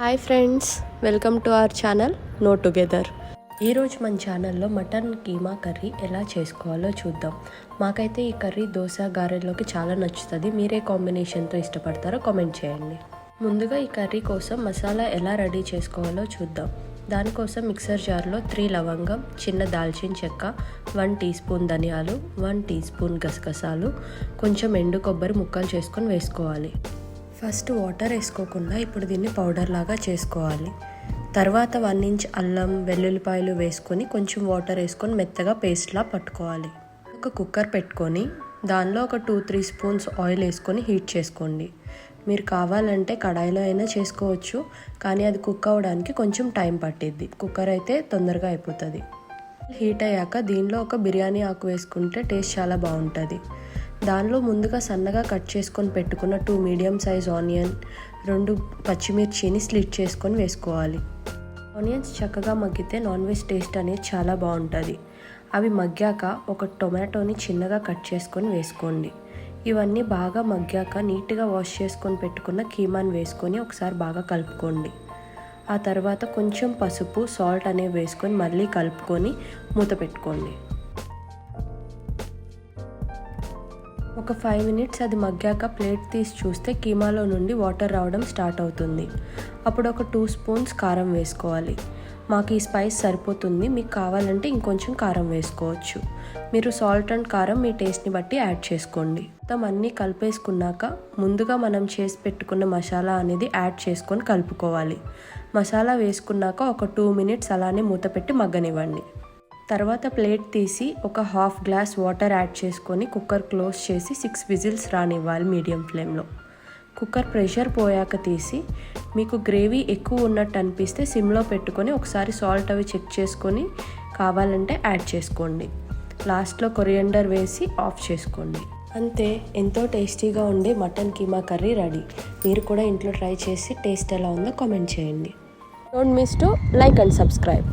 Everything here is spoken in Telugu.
Hi friends welcome to our channel know together. ఈరోజు మన ఛానల్లో మటన్ కీమా కర్రీ ఎలా చేసుకోవాలో చూద్దాం. మాకైతే ఈ కర్రీ దోశ గారెల్లోకి చాలా నచ్చుతుంది. మీరే కాంబినేషన్తో ఇష్టపడతారో కామెంట్ చేయండి. ముందుగా ఈ కర్రీ కోసం మసాలా ఎలా రెడీ చేసుకోవాలో చూద్దాం. దానికోసం మిక్సర్ జార్లో త్రీ లవంగం చిన్న దాల్చిన చెక్క వన్ టీ స్పూన్ ధనియాలు వన్ టీ స్పూన్ గసగసాలు కొంచెం ఎండు కొబ్బరి ముక్కలు చేసుకొని వేసుకోవాలి. ఫస్ట్ వాటర్ వేసుకోకుండా ఇప్పుడు దీన్ని పౌడర్ లాగా చేసుకోవాలి. తర్వాత వన్ ఇంచ్ అల్లం వెల్లుల్లిపాయలు వేసుకొని కొంచెం వాటర్ వేసుకొని మెత్తగా పేస్ట్లా పట్టుకోవాలి. ఒక కుక్కర్ పెట్టుకొని దానిలో ఒక టూ త్రీ స్పూన్స్ ఆయిల్ వేసుకొని హీట్ చేసుకోండి. మీరు కావాలంటే కడాయిలో అయినా చేసుకోవచ్చు కానీ అది కుక్ అవ్వడానికి కొంచెం టైం పట్టిద్ది. కుక్కర్ అయితే తొందరగా అయిపోతుంది. హీట్ అయ్యాక దీనిలో ఒక బిర్యానీ ఆకు వేసుకుంటే టేస్ట్ చాలా బాగుంటుంది. దానిలో ముందుగా సన్నగా కట్ చేసుకొని పెట్టుకున్న టూ మీడియం సైజ్ ఆనియన్ రెండు పచ్చిమిర్చిని స్లిట్ చేసుకొని వేసుకోవాలి. ఆనియన్స్ చక్కగా మగ్గితే నాన్ వెజ్ టేస్ట్ అనేది చాలా బాగుంటుంది. అవి మగ్గాక ఒక టొమాటోని చిన్నగా కట్ చేసుకొని వేసుకోండి. ఇవన్నీ బాగా మగ్గాక నీట్గా వాష్ చేసుకొని పెట్టుకున్న కీమాని వేసుకొని ఒకసారి బాగా కలుపుకోండి. ఆ తర్వాత కొంచెం పసుపు సాల్ట్ అనేవి వేసుకొని మళ్ళీ కలుపుకొని మూత పెట్టుకోండి. ఒక ఫైవ్ మినిట్స్ అది మగ్గాక ప్లేట్ తీసి చూస్తే కీమాలో నుండి వాటర్ రావడం స్టార్ట్ అవుతుంది. అప్పుడు ఒక టూ స్పూన్స్ కారం వేసుకోవాలి. మాకు ఈ స్పైస్ సరిపోతుంది. మీకు కావాలంటే ఇంకొంచెం కారం వేసుకోవచ్చు. మీరు సాల్ట్ అండ్ కారం మీ టేస్ట్ని బట్టి యాడ్ చేసుకోండి. మొత్తం అన్నీ కలిపేసుకున్నాక ముందుగా మనం చేసి పెట్టుకున్న మసాలా అనేది యాడ్ చేసుకొని కలుపుకోవాలి. మసాలా వేసుకున్నాక ఒక టూ మినిట్స్ అలానే మూత పెట్టి మగ్గనివ్వండి. తర్వాత ప్లేట్ తీసి ఒక హాఫ్ గ్లాస్ వాటర్ యాడ్ చేసుకొని కుక్కర్ క్లోజ్ చేసి సిక్స్ విజిల్స్ రానివ్వాలి మీడియం ఫ్లేమ్లో. కుక్కర్ ప్రెషర్ పోయాక తీసి మీకు గ్రేవీ ఎక్కువ ఉన్నట్టు అనిపిస్తే సిమ్లో పెట్టుకొని ఒకసారి సాల్ట్ అవి చెక్ చేసుకొని కావాలంటే యాడ్ చేసుకోండి. లాస్ట్లో కొరియండర్ వేసి ఆఫ్ చేసుకోండి. అంతే ఎంతో టేస్టీగా ఉండే మటన్ కీమా కర్రీ రెడీ. మీరు కూడా ఇంట్లో ట్రై చేసి టేస్ట్ ఎలా ఉందో కామెంట్ చేయండి. Don't miss to like and subscribe.